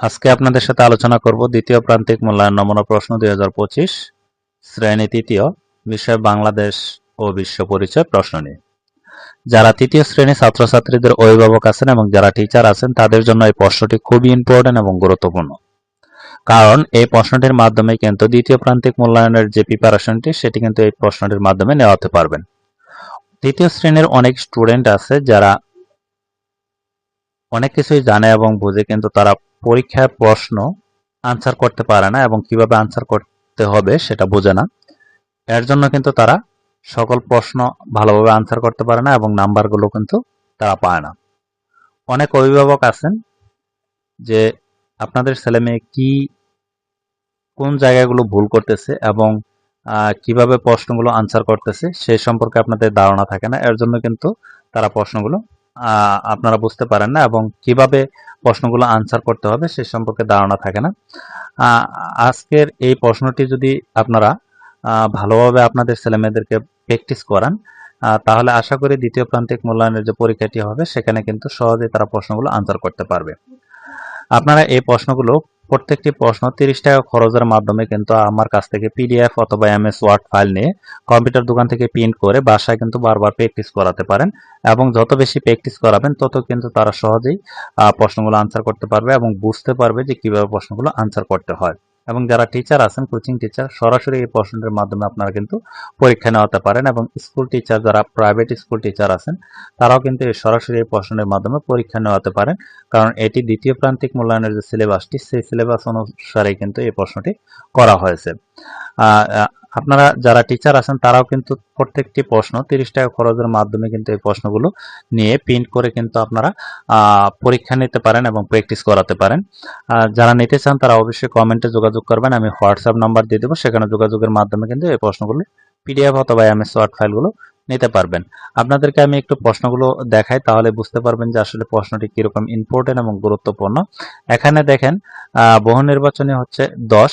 আজকে আপনাদের সাথে আলোচনা করব দ্বিতীয় প্রান্তিক মূল্যায়ন নমুনা প্রশ্ন দু হাজার পঁচিশ, শ্রেণি তৃতীয়, বিষয় বাংলাদেশ ও বিশ্ব পরিচয় প্রশ্ন নিয়ে। যারা তৃতীয় শ্রেণি ছাত্রছাত্রীদের অভিভাবক আছেন এবং যারা টিচার আছেন, তাদের জন্য এই প্রশ্নটি খুবই ইম্পর্টেন্ট এবং গুরুত্বপূর্ণ। কারণ এই প্রশ্নটির মাধ্যমে কিন্তু দ্বিতীয় প্রান্তিক মূল্যায়নের যে প্রিপারেশনটি সেটি কিন্তু এই প্রশ্নটির মাধ্যমে নেওয়াতে পারবেন। তৃতীয় শ্রেণির অনেক স্টুডেন্ট আছে যারা অনেক কিছুই জানে এবং বুঝে, কিন্তু তারা পরীক্ষায় প্রশ্ন আনসার করতে পারে না এবং কীভাবে আনসার করতে হবে সেটা বোঝে না। এর জন্য কিন্তু তারা সকল প্রশ্ন ভালোভাবে আনসার করতে পারে না এবং নাম্বারগুলো কিন্তু তারা পায় না। অনেক অভিভাবক আছেন যে আপনাদের ছেলে মেয়ে কি, কোন জায়গাগুলো ভুল করতেছে এবং কীভাবে প্রশ্নগুলো আনসার করতেছে সেই সম্পর্কে আপনাদের ধারণা থাকে না। এর জন্য কিন্তু তারা প্রশ্নগুলো আপনারা বুঝতে পারেন না এবং কীভাবে প্রশ্নগুলো আনসার করতে হবে সে সম্পর্কে ধারণা থাকে না। আজকের এই প্রশ্নটি যদি আপনারা ভালোভাবে আপনাদের ছেলেমেয়েদেরকে প্র্যাকটিস করান তাহলে আশা করি দ্বিতীয় প্রান্তিক মূল্যায়নের যে পরীক্ষাটি হবে, সেখানে কিন্তু সহজেই তারা প্রশ্নগুলো আনসার করতে পারবে। আপনারা এই প্রশ্নগুলো প্রত্যেকটি প্রশ্ন তিরিশ টাকা খরচের মাধ্যমে কিন্তু আমার কাছ থেকে পিডিএফ অথবা এম এস ওয়ার্ড ফাইল নিয়ে কম্পিউটার দোকান থেকে প্রিন্ট করে বাসায় কিন্তু বারবার প্র্যাকটিস করাতে পারেন এবং যত বেশি প্র্যাকটিস করাবেন, তত কিন্তু তারা সহজেই প্রশ্নগুলো আনসার করতে পারবে এবং বুঝতে পারবে যে কীভাবে প্রশ্নগুলো আনসার করতে হয়। এবং যারা টিচার আছেন কোচিং টিচার সরাসরি এই প্রশ্নটির মাধ্যমে আপনারা কিন্তু পরীক্ষা নেওয়াতে পারেন এবং স্কুল টিচার যারা প্রাইভেট স্কুল টিচার আছেন, তারাও কিন্তু এই সরাসরি এই প্রশ্নের মাধ্যমে পরীক্ষা নেওয়াতে পারেন। কারণ এটি দ্বিতীয় প্রান্তিক মূল্যায়নের যে সিলেবাসটি সেই সিলেবাস অনুসারে কিন্তু এই প্রশ্নটি করা হয়েছে। আপনারা যারা টিচার আছেন, তারাও কিন্তু প্রত্যেকটি প্রশ্ন, তিরিশ টাকা খরচের মাধ্যমে কিন্তু এই প্রশ্নগুলো নিয়ে প্রিন্ট করে কিন্তু আপনারা পরীক্ষা নিতে পারেন এবং প্র্যাকটিস করাতে পারেন। যারা নিতে চান, তারা অবশ্যই কমেন্টে যোগাযোগ করবেন, আমি হোয়াটসঅ্যাপ নাম্বার দিয়ে দেবো, সেখানে যোগাযোগের মাধ্যমে কিন্তু এই প্রশ্নগুলো পিডিএফ অথবা এমএস ওয়ার্ড ফাইলগুলো নিতে পারবেন। আপনাদেরকে আমি একটু প্রশ্নগুলো দেখাই, তাহলে বুঝতে পারবেন যে আসলে প্রশ্নটি কীরকম ইম্পর্টেন্ট এবং গুরুত্বপূর্ণ। এখানে দেখেন বহু নির্বাচনী হচ্ছে দশ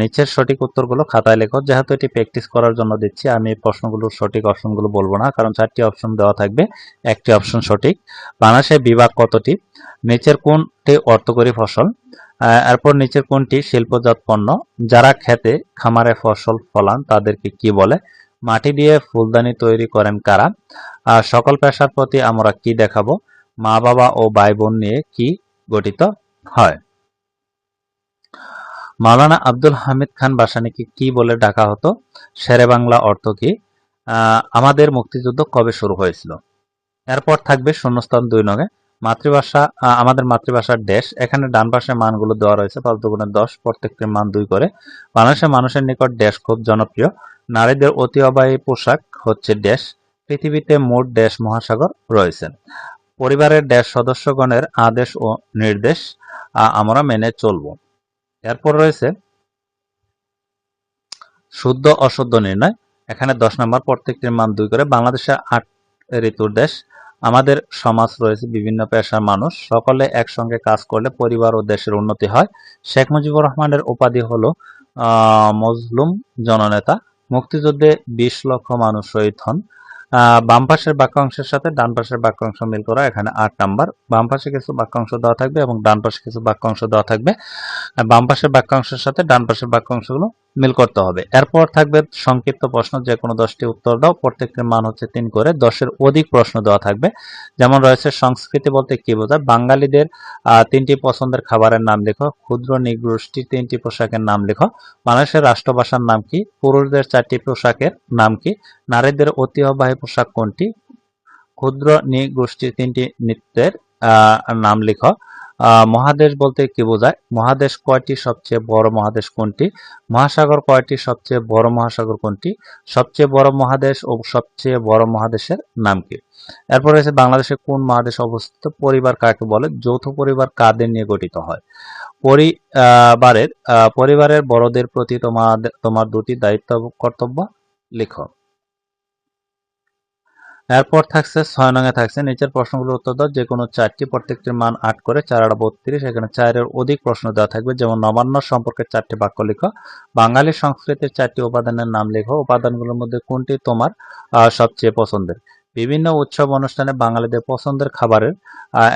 নিচের সঠিক উত্তরগুলো খাতায় লেখো। যেহেতু এটি প্র্যাকটিস করার জন্য দিচ্ছি, আমি প্রশ্নগুলোর সঠিক অপশনগুলো বলব না, কারণ চারটি অপশন দেওয়া থাকবে, একটি অপশন সঠিক। বাংলাদেশের বিভাগ কতটি? নিচের কোনটি অর্থকরী ফসল? এরপর নিচের কোনটি শিল্পজাত পণ্য? যারা খেতে খামারে ফসল ফলান, তাদেরকে কি বলে? মাটি দিয়ে ফুলদানি তৈরি করেন কারা? আর সকল পেশার প্রতি আমরা কি দেখাবো? মা বাবা ও ভাই বোন নিয়ে কি গঠিত হয়? মাওলানা আব্দুল হামিদ খান বাসানিকে কি বলে ডাকা হতো? শেরে বাংলা অর্থ কি? আমাদের মুক্তিযুদ্ধ কবে শুরু হয়েছিল? এরপর থাকবে শূন্যস্থান দুই নগে মাতৃভাষা আমাদের মাতৃভাষার দেশ। এখানে ডান পাশে মানগুলো দেওয়া রয়েছে, পাঁচ দুগুণে দশ, প্রত্যেকটির মান দুই করে। বাংলাদেশের মানুষের নিকট দেশ খুব জনপ্রিয়। নারীদের অতি অবায়ী পোশাক হচ্ছে দেশ। পৃথিবীতে মোট দেশ মহাসাগর রয়েছে। পরিবারের দেশ সদস্যগণের আদেশ ও নির্দেশ আমরা মেনে চলব। এরপর রয়েছে শুদ্ধ অশুদ্ধ নির্ণয়। এখানে দশ নম্বর প্রত্যেকটির মান দুই করে। বাংলাদেশে আট ঋতুর দেশ, আমাদের সমাজ রয়েছে বিভিন্ন পেশার মানুষ। সকলে একসঙ্গে কাজ করলে পরিবার ও দেশের উন্নতি হয়। শেখ মুজিবুর রহমানের উপাধি হলো মজলুম জননেতা। মুক্তিযুদ্ধে বিশ লক্ষ মানুষ শহীদ হন। বাম পাশের বাক্যাংশের সাথে ডান পাশের বাক্যাংশ মিল করা এখানে আট নাম্বার। বাম পাশে কিছু বাক্যাংশ দেওয়া থাকবে এবং ডান পাশে কিছু বাক্যাংশ দেওয়া থাকবে। বাম পাশের বাক্যাংশের সাথে ডান পাশের বাক্যাংশগুলো মিল করতে হবে। এরপর থাকবে সংক্ষিপ্ত প্রশ্ন যে কোনো দশটি উত্তর দাও। প্রত্যেকটির মান হচ্ছে তিন করে। দশের অধিক প্রশ্ন দেওয়া থাকবে। যেমন রয়েছে, সংস্কৃতি বলতে কি বোঝায়? বাঙালিদের তিনটি পছন্দের খাবারের নাম লেখো। ক্ষুদ্র নিগোষ্ঠীর তিনটি পোশাকের নাম লেখো। বাংলাদেশের রাষ্ট্রভাষার নাম কি? পুরুষদের চারটি পোশাকের নাম কি? নারীদের ঐতিহ্যবাহী পোশাক কোনটি? ক্ষুদ্র নিগোষ্ঠীর তিনটি নৃত্যের নাম লিখো। মহাদেশ বলতে কি বোঝায়? মহাদেশ কয়টি সবচেয়ে বড় মহাদেশ কোনটি? মহাসাগর কয়টি সবচেয়ে বড় মহাসাগর কোনটি? সবচেয়ে বড় মহাদেশ ও সবচেয়ে বড় মহাদেশের নাম কি? এরপর রয়েছে বাংলাদেশে কোন মহাদেশে অবস্থিত? পরিবার কাকে বলে? যৌথ পরিবার কাদের নিয়ে গঠিত হয়? পরিবারের পরিবারের বড়দের প্রতি তোমার তোমার দুটি দায়িত্ব কর্তব্য? লিখো। এরপর থাকছে ছয় নঙে থাকছে, নিচের প্রশ্নগুলোর উত্তর দাও যে কোনো চারটি প্রত্যেকটির মান আট করে, চার আট বত্রিশ, এখানে চারের অধিক প্রশ্ন দেওয়া থাকবে, যেমন নবান্ন সম্পর্কে চারটি বাক্য লিখো, বাঙালি সংস্কৃতির চারটি উপাদানের নাম লেখো, উপাদানগুলোর মধ্যে কোনটি তোমার সবচেয়ে পছন্দের? বিভিন্ন উৎসব অনুষ্ঠানে বাঙালিদের পছন্দের খাবারের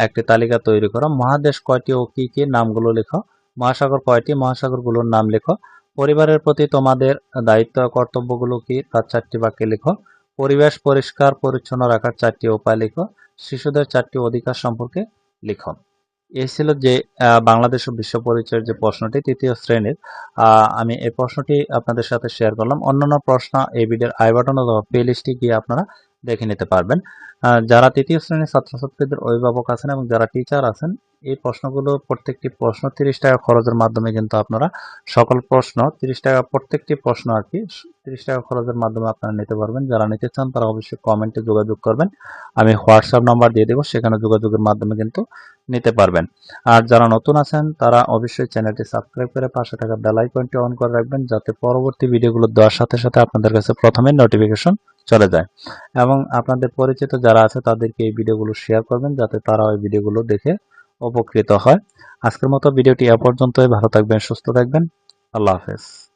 একটি তালিকা তৈরি করো, মহাদেশ কয়টি ও কি কি নামগুলো লেখো, মহাসাগর কয়টি, মহাসাগরগুলোর নাম লেখো, পরিবারের প্রতি তোমাদের দায়িত্ব, কর্তব্যগুলো কি, তার চারটি বাক্যে লেখো পরিবেশ পরিষ্কার পরিচ্ছন্ন রাখার চারটি উপায় লিখো। শিশুদের চারটি অধিকার সম্পর্কে লিখুন এই ছিল যে বাংলাদেশ ও বিশ্ব পরিচয়ের যে প্রশ্নটি, তৃতীয় শ্রেণির। আমি এই প্রশ্নটি আপনাদের সাথে শেয়ার করলাম। অন্যান্য প্রশ্ন এই ভিডিওর আই বাটন অথবা প্লে লিস্টে গিয়ে আপনারা দেখে নিতে পারবেন। যারা তৃতীয় শ্রেণির ছাত্রছাত্রীদের অভিভাবক আছেন এবং যারা টিচার আছেন, এই প্রশ্নগুলো প্রত্যেকটি প্রশ্ন তিরিশ টাকা খরচের মাধ্যমে কিন্তু আপনারা সকল প্রশ্ন তিরিশ টাকা প্রত্যেকটি প্রশ্ন আর কি তিরিশ টাকা খরচের মাধ্যমে আপনারা নিতে পারবেন। যারা নিতে চান তারা অবশ্যই কমেন্টে যোগাযোগ করবেন। আমি হোয়াটসঅ্যাপ নাম্বার দিয়ে দেবো, সেখানে যোগাযোগের মাধ্যমে কিন্তু নিতে পারবেন। আর যারা নতুন আছেন, তারা অবশ্যই চ্যানেলটি সাবস্ক্রাইব করে পাশে থাকা বেল আইকনটি অন করে রাখবেন, যাতে পরবর্তী ভিডিওগুলো দেওয়ার সাথে সাথে আপনাদের কাছে প্রথমে নোটিফিকেশন চলে যায়। এবং আপনাদের পরিচিত যারা আছে, তাদেরকে এই ভিডিওগুলো শেয়ার করবেন, যাতে তারা ওই ভিডিওগুলো দেখে উপকৃত হয়। আজকের মতো ভিডিওটি এ পর্যন্তই। ভালো থাকবেন, সুস্থ থাকবেন। আল্লাহ হাফেজ।